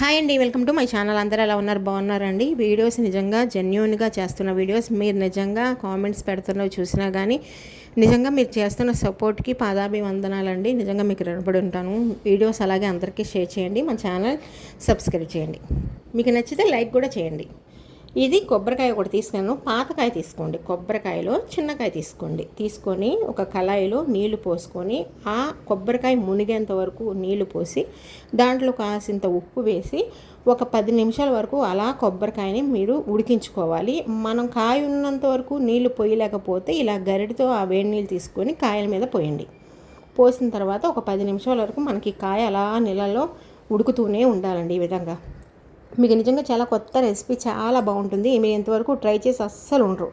Hi అండి welcome to my channel. అందరూ ఎలా ఉన్నారు? బాగున్నారండి? వీడియోస్ నిజంగా జెన్యున్గా చేస్తున్న వీడియోస్ మీరు నిజంగా కామెంట్స్ పెడుతున్నవి చూసినా కానీ నిజంగా మీరు చేస్తున్న సపోర్ట్కి పాదాభివందనాలండి. నిజంగా మీకు రుణపడి ఉంటాను. వీడియోస్ అలాగే అందరికీ షేర్ చేయండి. మన ఛానల్ సబ్స్క్రైబ్ చేయండి. మీకు నచ్చితే లైక్ కూడా చేయండి. ఇది కొబ్బరికాయ ఒకటి తీసుకున్నాను. పాతకాయ తీసుకోండి. కొబ్బరికాయలో చిన్నకాయ తీసుకోండి. తీసుకొని ఒక కళాయిలో నీళ్ళు పోసుకొని ఆ కొబ్బరికాయ మునిగేంత వరకు నీళ్ళు పోసి దాంట్లో కాసింత ఉప్పు వేసి ఒక పది నిమిషాల వరకు అలా కొబ్బరికాయని మీరు ఉడికించుకోవాలి. మనం కాయ ఉన్నంత వరకు నీళ్ళు పోయలేకపోతే ఇలా గరిటితో ఆ వేడి నీళ్ళు తీసుకొని కాయల మీద పోయండి. పోసిన తర్వాత ఒక పది నిమిషాల వరకు మనకి కాయ అలా నీళ్ళలో ఉడుకుతూనే ఉండాలండి ఈ విధంగా. మీకు నిజంగా చాలా కొత్త రెసిపీ చాలా బాగుంటుంది. మీరు ఇంతవరకు ట్రై చేసి అస్సలు ఉండరు.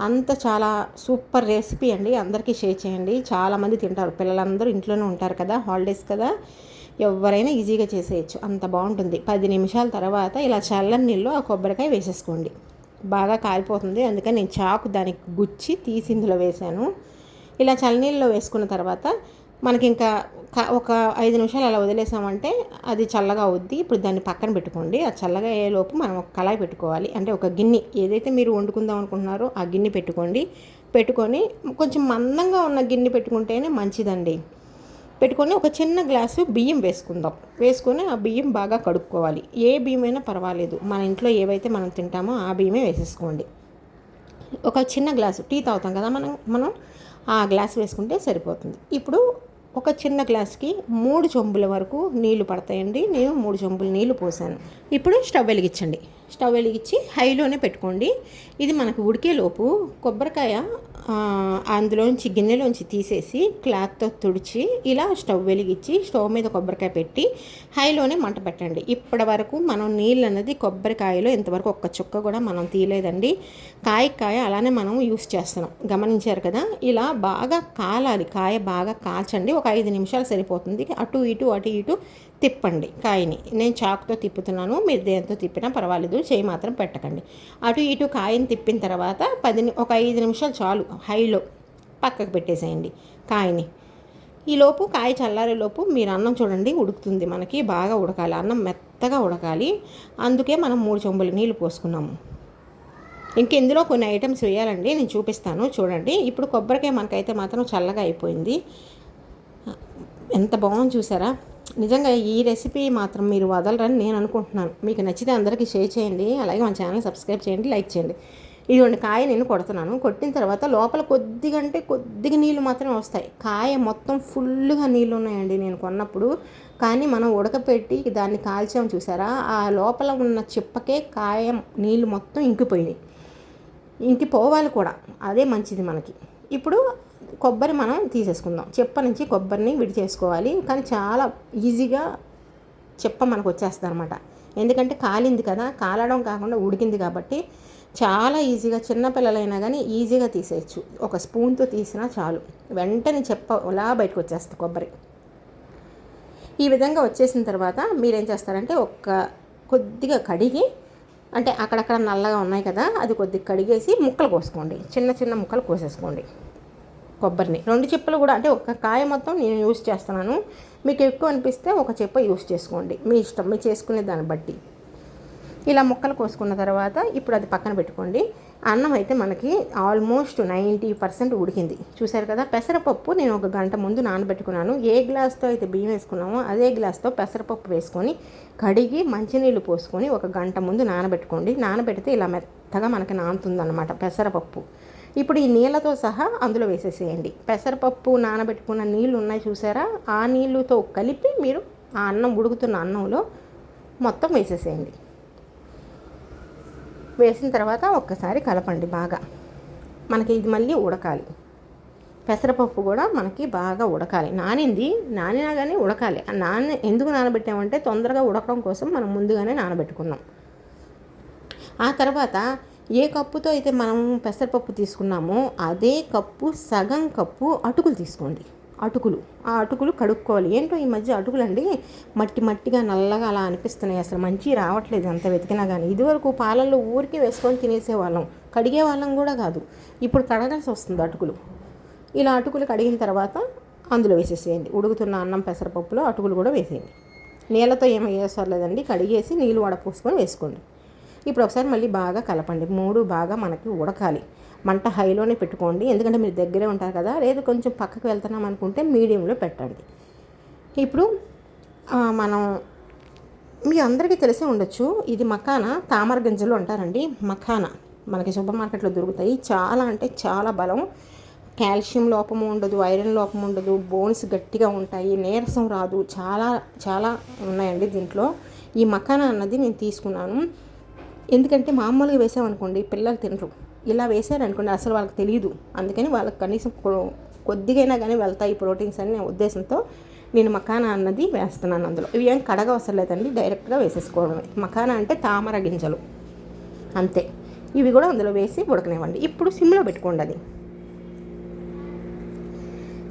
అంత చాలా సూపర్ రెసిపీ అండి. అందరికీ షేర్ చేయండి. చాలామంది తింటారు. పిల్లలందరూ ఇంట్లోనే ఉంటారు కదా హాలిడేస్ కదా. ఎవరైనా ఈజీగా చేసేయచ్చు. అంత బాగుంటుంది. పది నిమిషాల తర్వాత ఇలా చల్లని నీళ్ళు ఆ కొబ్బరికాయ వేసేసుకోండి. బాగా కాలిపోతుంది అందుకని నేను చాకు దానికి గుచ్చి తీసి ఇందులో వేశాను ఇలా చల్లనీళ్ళలో వేసుకున్న తర్వాత మనకి ఇంకా ఒక ఐదు నిమిషాలు అలా వదిలేసామంటే అది చల్లగా అవుద్ది. ఇప్పుడు దాన్ని పక్కన పెట్టుకోండి. ఆ చల్లగా అయ్యేలోపు మనం ఒక కళాయి పెట్టుకోవాలి. అంటే ఒక గిన్నె ఏదైతే మీరు వండుకుందాం అనుకుంటున్నారో ఆ గిన్నె పెట్టుకోండి. పెట్టుకొని కొంచెం మందంగా ఉన్న గిన్నె పెట్టుకుంటేనే మంచిదండి. పెట్టుకొని ఒక చిన్న గ్లాసు బియ్యం వేసుకుందాం. వేసుకొని ఆ బియ్యం బాగా కడుక్కోవాలి. ఏ బియ్యం అయినా పర్వాలేదు. మన ఇంట్లో ఏవైతే మనం తింటామో ఆ బియ్యమే వేసేసుకోండి. ఒక చిన్న గ్లాసు టీ తాగుతాం కదా మనం మనం ఆ గ్లాస్ వేసుకుంటే సరిపోతుంది. ఇప్పుడు ఒక చిన్న గ్లాస్కి మూడు చెంబుల వరకు నీళ్ళు పడతాయండి. నేను మూడు చెంబులు నీళ్ళు పోసాను. ఇప్పుడు స్టవ్ వెలిగించండి. స్టవ్ వెలిగించి హైలోనే పెట్టుకోండి. ఇది మనకు ఉడికేలోపు కొబ్బరికాయ అందులోంచి గిన్నెలోంచి తీసేసి క్లాత్తో తుడిచి ఇలా స్టవ్ వెలిగించి స్టవ్ మీద కొబ్బరికాయ పెట్టి హైలోనే మంట పెట్టండి. ఇప్పటి వరకు మనం నీళ్ళు అనేది కొబ్బరికాయలో ఇంతవరకు ఒక్క చుక్క కూడా మనం తీయలేదండి. కాయ కాయ అలానే మనం యూస్ చేస్తున్నాం. గమనించారు కదా? ఇలా బాగా కాలాలి. కాయ బాగా కాచండి ఒక ఐదు నిమిషాలు సరిపోతుంది. అటు ఇటు అటు ఇటు తిప్పండి కాయని. నేను చాకుతో తిప్పుతున్నాను మీరు దేంతో తిప్పినా పర్వాలేదు చేయి మాత్రం పెట్టకండి. అటు ఇటు కాయని తిప్పిన తర్వాత పది ఒక ఐదు నిమిషాలు చాలు హైలో పక్కకు పెట్టేసేయండి కాయని. ఈలోపు కాయ చల్లారేలోపు మీరు అన్నం చూడండి ఉడుకుతుంది మనకి బాగా ఉడకాలి అన్నం మెత్తగా ఉడకాలి. అందుకే మనం మూడు చెంబులు నీళ్ళు పోసుకున్నాము. ఇంకెందులో కొన్ని ఐటమ్స్ వేయాలండి నేను చూపిస్తాను చూడండి. ఇప్పుడు కొబ్బరికాయ మనకైతే మాత్రం చల్లగా అయిపోయింది. ఎంత బాగుంది చూసారా? నిజంగా ఈ రెసిపీ మాత్రం మీరు వదలరని నేను అనుకుంటున్నాను. మీకు నచ్చితే అందరికీ షేర్ చేయండి అలాగే మన ఛానల్ సబ్స్క్రైబ్ చేయండి లైక్ చేయండి. ఇదిగోండి కాయ నేను కొడుతున్నాను. కొట్టిన తర్వాత లోపల కొద్దిగా అంటే కొద్దిగా నీళ్ళు మాత్రమే వస్తాయి. కాయ మొత్తం ఫుల్గా నీళ్ళు ఉన్నాయండి నేను కొన్నప్పుడు. కానీ మనం ఉడకపెట్టి దాన్ని కాల్చాము చూసారా? ఆ లోపల ఉన్న చిప్పకే కాయ నీళ్ళు మొత్తం ఇంకిపోయినాయి. ఇంకిపోవాలి కూడా. అదే మంచిది మనకి. ఇప్పుడు కొబ్బరి మనం తీసేసుకుందాం. చెప్ప నుంచి కొబ్బరిని విడి చేసుకోవాలి కానీ చాలా ఈజీగా చెప్ప మనకు వచ్చేస్తుంది అనమాట ఎందుకంటే కాలింది కదా కాలడం కాకుండా ఉడికింది కాబట్టి చాలా ఈజీగా చిన్నపిల్లలైనా కానీ ఈజీగా తీసేయచ్చు. ఒక స్పూన్తో తీసినా చాలు. వెంటనే చెప్ప అలా బయటకు వచ్చేస్తుంది కొబ్బరి. ఈ విధంగా వచ్చేసిన తర్వాత మీరేం చేస్తారంటే ఒక్క కొద్దిగా కడిగి అంటే అక్కడక్కడ నల్లగా ఉన్నాయి కదా అది కొద్దిగా కడిగేసి ముక్కలు కోసుకోండి. చిన్న చిన్న ముక్కలు కోసేసుకోండి. కొబ్బరిని. రెండు చెప్పులు కూడా అంటే ఒక కాయ మొత్తం నేను యూస్ చేస్తున్నాను. మీకు ఎక్కువ అనిపిస్తే ఒక చెప్ప యూస్ చేసుకోండి. మీ ఇష్టం మీరు చేసుకునే దాన్ని బట్టి. ఇలా ముక్కలు కోసుకున్న తర్వాత ఇప్పుడు అది పక్కన పెట్టుకోండి. అన్నం అయితే మనకి ఆల్మోస్ట్ నైంటీ పర్సెంట్ ఉడికింది. చూసారు కదా? పెసరపప్పు నేను ఒక గంట ముందు నానబెట్టుకున్నాను. ఏ గ్లాస్తో అయితే బియ్యం వేసుకున్నామో అదే గ్లాస్తో పెసరపప్పు వేసుకొని కడిగి మంచినీళ్ళు పోసుకొని ఒక గంట ముందు నానబెట్టుకోండి. నానబెడితే ఇలా మెత్తగా మనకి నానుతుందన్నమాట పెసరపప్పు. ఇప్పుడు ఈ నీళ్ళతో సహా అందులో వేసేసేయండి. పెసరపప్పు నానబెట్టుకున్న నీళ్ళు ఉన్నాయి చూసారా? ఆ నీళ్ళతో కలిపి మీరు ఆ అన్నం ఉడుకుతున్న అన్నంలో మొత్తం వేసేసేయండి. వేసిన తర్వాత ఒక్కసారి కలపండి బాగా. మనకి ఇది మళ్ళీ ఉడకాలి. పెసరపప్పు కూడా మనకి బాగా ఉడకాలి. నానింది నానినా కానీ ఉడకాలి. నాన్న ఎందుకు నానబెట్టామంటే తొందరగా ఉడకడం కోసం మనం ముందుగానే నానబెట్టుకున్నాం. ఆ తర్వాత ఏ కప్పుతో అయితే మనం పెసరపప్పు తీసుకున్నామో అదే కప్పు సగం కప్పు అటుకులు తీసుకోండి. అటుకులు. ఆ అటుకులు కడుక్కోవాలి. ఏంటో ఈ మధ్య అటుకులు అండి మట్టి మట్టిగా నల్లగా అలా అనిపిస్తున్నాయి. అసలు మంచి రావట్లేదు అంత వెతికినా కానీ ఇదివరకు పాలల్లో ఊరికే వేసుకొని తినేసేవాళ్ళం. కడిగే వాళ్ళం కూడా కాదు. ఇప్పుడు కడగాల్సి వస్తుంది అటుకులు. ఇలా అటుకులు కడిగిన తర్వాత అందులో వేసేసేయండి. ఉడుకుతున్న అన్నం పెసరపప్పులో అటుకులు కూడా వేసేయండి. నీళ్ళతో ఏమి వేసలేదండి కడిగేసి నీళ్ళు వడపోసుకొని వేసుకోండి. ఇప్పుడు ఒకసారి మళ్ళీ బాగా కలపండి. మూడు బాగా మనకి ఉడకాలి. మంట హైలోనే పెట్టుకోండి. ఎందుకంటే మీరు దగ్గరే ఉంటారు కదా. లేదు కొంచెం పక్కకు వెళ్తున్నాం అనుకుంటే మీడియంలో పెట్టండి. ఇప్పుడు మనం మీ అందరికీ తెలిసే ఉండొచ్చు ఇది మకాన తామర గింజలు అంటారండి. మకాన మనకి సూపర్ మార్కెట్లో దొరుకుతాయి. చాలా అంటే చాలా బలం. కాల్షియం లోపము ఉండదు ఐరన్ లోపం ఉండదు బోన్స్ గట్టిగా ఉంటాయి నీరసం రాదు. చాలా చాలా ఉన్నాయండి దీంట్లో. ఈ మకాన అన్నది నేను తీసుకున్నాను. ఎందుకంటే మామూలుగా వేసామనుకోండి పిల్లలు తినరు. ఇలా వేసారనుకోండి అసలు వాళ్ళకి తెలియదు అందుకని వాళ్ళకి కనీసం కొద్దిగైనా కానీ వెళ్తాయి ప్రోటీన్స్ అనే ఉద్దేశంతో నేను మకానా అన్నది వేస్తున్నాను అందులో. ఇవి ఏం కడగ అవసరం లేదండి డైరెక్ట్గా వేసేసుకోవడమే. మకానా అంటే తామర గింజలు. అంతే. ఇవి కూడా అందులో వేసి ఉడకనివ్వండి. ఇప్పుడు సిమ్లో పెట్టుకోండి అది.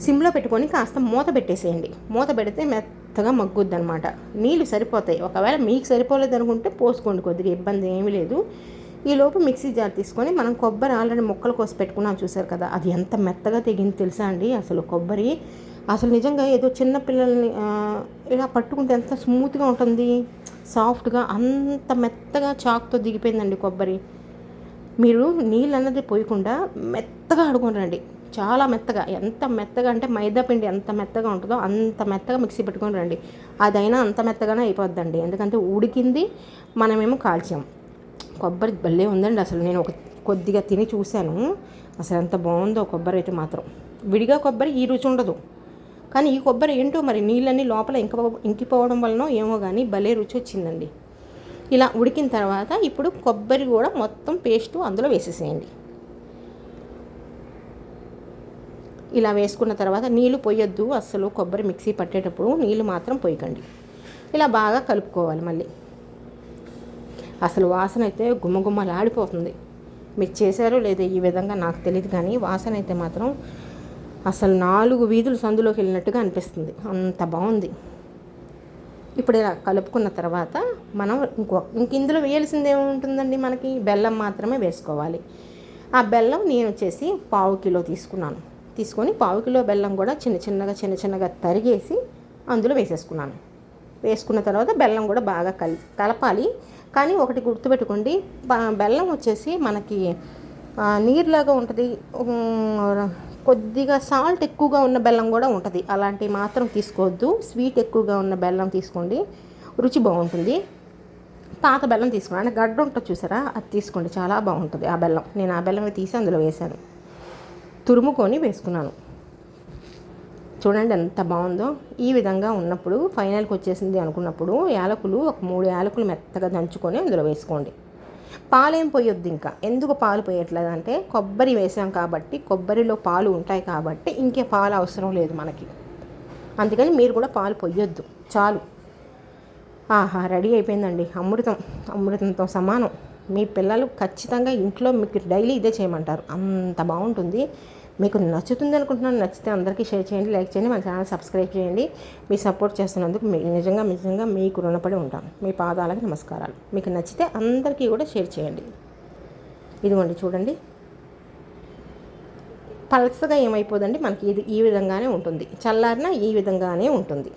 సిమ్లో పెట్టుకొని కాస్త మూత పెట్టేసేయండి. మూత పెడితే మెత్తగా మగ్గుద్ది అనమాట నీళ్ళు సరిపోతాయి. ఒకవేళ మీకు సరిపోలేదు అనుకుంటే పోసుకోండి కొద్దిగా ఇబ్బంది ఏమీ లేదు. ఈలోపు మిక్సీ జార్ తీసుకొని మనం కొబ్బరి ఆల్రెడీ మొక్కలు కోసి పెట్టుకున్నాం చూసారు కదా అది ఎంత మెత్తగా తెగింది తెలుసా అండి? అసలు కొబ్బరి అసలు నిజంగా ఏదో చిన్న పిల్లల్ని ఇలా పట్టుకుంటే ఎంత స్మూత్గా ఉంటుంది సాఫ్ట్గా అంత మెత్తగా చాక్తో దిగిపోయిందండి కొబ్బరి. మీరు నీళ్ళు అన్నది పోయకుండా మెత్తగా రండి చాలా మెత్తగా. ఎంత మెత్తగా అంటే మైదా పిండి ఎంత మెత్తగా ఉంటుందో అంత మెత్తగా మిక్సీ పెట్టుకొని రండి. అదైనా అంత మెత్తగానే అయిపోద్దండి ఎందుకంటే ఉడికింది మనమేమో కాల్చాం. కొబ్బరి భలే ఉందండి అసలు. నేను ఒక కొద్దిగా తిని చూశాను. అసలు ఎంత బాగుందో కొబ్బరి అయితే మాత్రం. విడిగా కొబ్బరి ఈ రుచి ఉండదు. కానీ ఈ కొబ్బరి ఏంటో మరి నీళ్ళన్నీ లోపల ఇంక ఇంకిపోవడం వలన ఏమో కానీ భలే రుచి వచ్చిందండి. ఇలా ఉడికిన తర్వాత ఇప్పుడు కొబ్బరి కూడా మొత్తం పేస్ట్ అందులో వేసేసేయండి. ఇలా వేసుకున్న తర్వాత నీళ్ళు పోయొద్దు. అస్సలు కొబ్బరి మిక్సీ పట్టేటప్పుడు నీళ్ళు మాత్రం పోయకండి. ఇలా బాగా కలుపుకోవాలి మళ్ళీ. అసలు వాసన అయితే గుమ్మగుమ్మలాడిపోతుంది మీరు చేశారో లేదో ఈ విధంగా నాకు తెలియదు కానీ వాసన అయితే మాత్రం అసలు నాలుగు వీధులు సందులోకి వెళ్ళినట్టుగా అనిపిస్తుంది. అంత బాగుంది. ఇప్పుడు ఇలా కలుపుకున్న తర్వాత మనం ఇంకో ఇంక ఇందులో వేయాల్సింది ఏముంటుందండి? మనకి బెల్లం మాత్రమే వేసుకోవాలి. ఆ బెల్లం నేను వచ్చేసి పావు కిలో తీసుకున్నాను. తీసుకొని పావు కిలో బెల్లం కూడా చిన్న చిన్నగా చిన్న చిన్నగా తరిగేసి అందులో వేసేసుకున్నాను. వేసుకున్న తర్వాత బెల్లం కూడా బాగా కలి కలపాలి. కానీ ఒకటి గుర్తుపెట్టుకోండి బెల్లం వచ్చేసి మనకి నీరులాగా ఉంటుంది. కొద్దిగా సాల్ట్ ఎక్కువగా ఉన్న బెల్లం కూడా ఉంటుంది. అలాంటివి మాత్రం తీసుకోవద్దు. స్వీట్ ఎక్కువగా ఉన్న బెల్లం తీసుకోండి. రుచి బాగుంటుంది. పాత బెల్లం తీసుకోండి. అంటే గడ్డ ఉంటుంది చూసారా? అది తీసుకోండి. చాలా బాగుంటుంది ఆ బెల్లం. నేను ఆ బెల్లం తీసి అందులో వేశాను. తురుముకొని వేసుకున్నాను. చూడండి ఎంత బాగుందో. ఈ విధంగా ఉన్నప్పుడు ఫైనల్కి వచ్చేసింది అనుకున్నప్పుడు యాలకులు ఒక మూడు యాలకులు మెత్తగా దంచుకొని అందులో వేసుకోండి. పాలేం పోయొద్దు ఇంకా. ఎందుకు పాలు పోయట్లేదు అంటే కొబ్బరి వేసాం కాబట్టి కొబ్బరిలో పాలు ఉంటాయి కాబట్టి ఇంకే పాలు అవసరం లేదు మనకి. అందుకని మీరు కూడా పాలు పొయ్యొద్దు చాలు. ఆహా రెడీ అయిపోయిందండి. అమృతం అమృతంతో సమానం. మీ పిల్లలు ఖచ్చితంగా ఇంట్లో మీకు డైలీ ఇదే చేయమంటారు. అంత బాగుంటుంది. మీకు నచ్చుతుంది అనుకుంటున్నాను నచ్చితే అందరికీ షేర్ చేయండి లైక్ చేయండి మన ఛానల్ సబ్స్క్రైబ్ చేయండి. మీ సపోర్ట్ చేస్తున్నందుకు నిజంగా నిజంగా మీకు రుణపడి ఉంటాను మీ పాదాలకు నమస్కారాలు. మీకు నచ్చితే అందరికీ కూడా షేర్ చేయండి. ఇదిగోండి చూడండి. పలసగా ఏమైపోదండి? మనకి ఇది ఈ విధంగానే ఉంటుంది. చల్లారిన ఈ విధంగానే ఉంటుంది.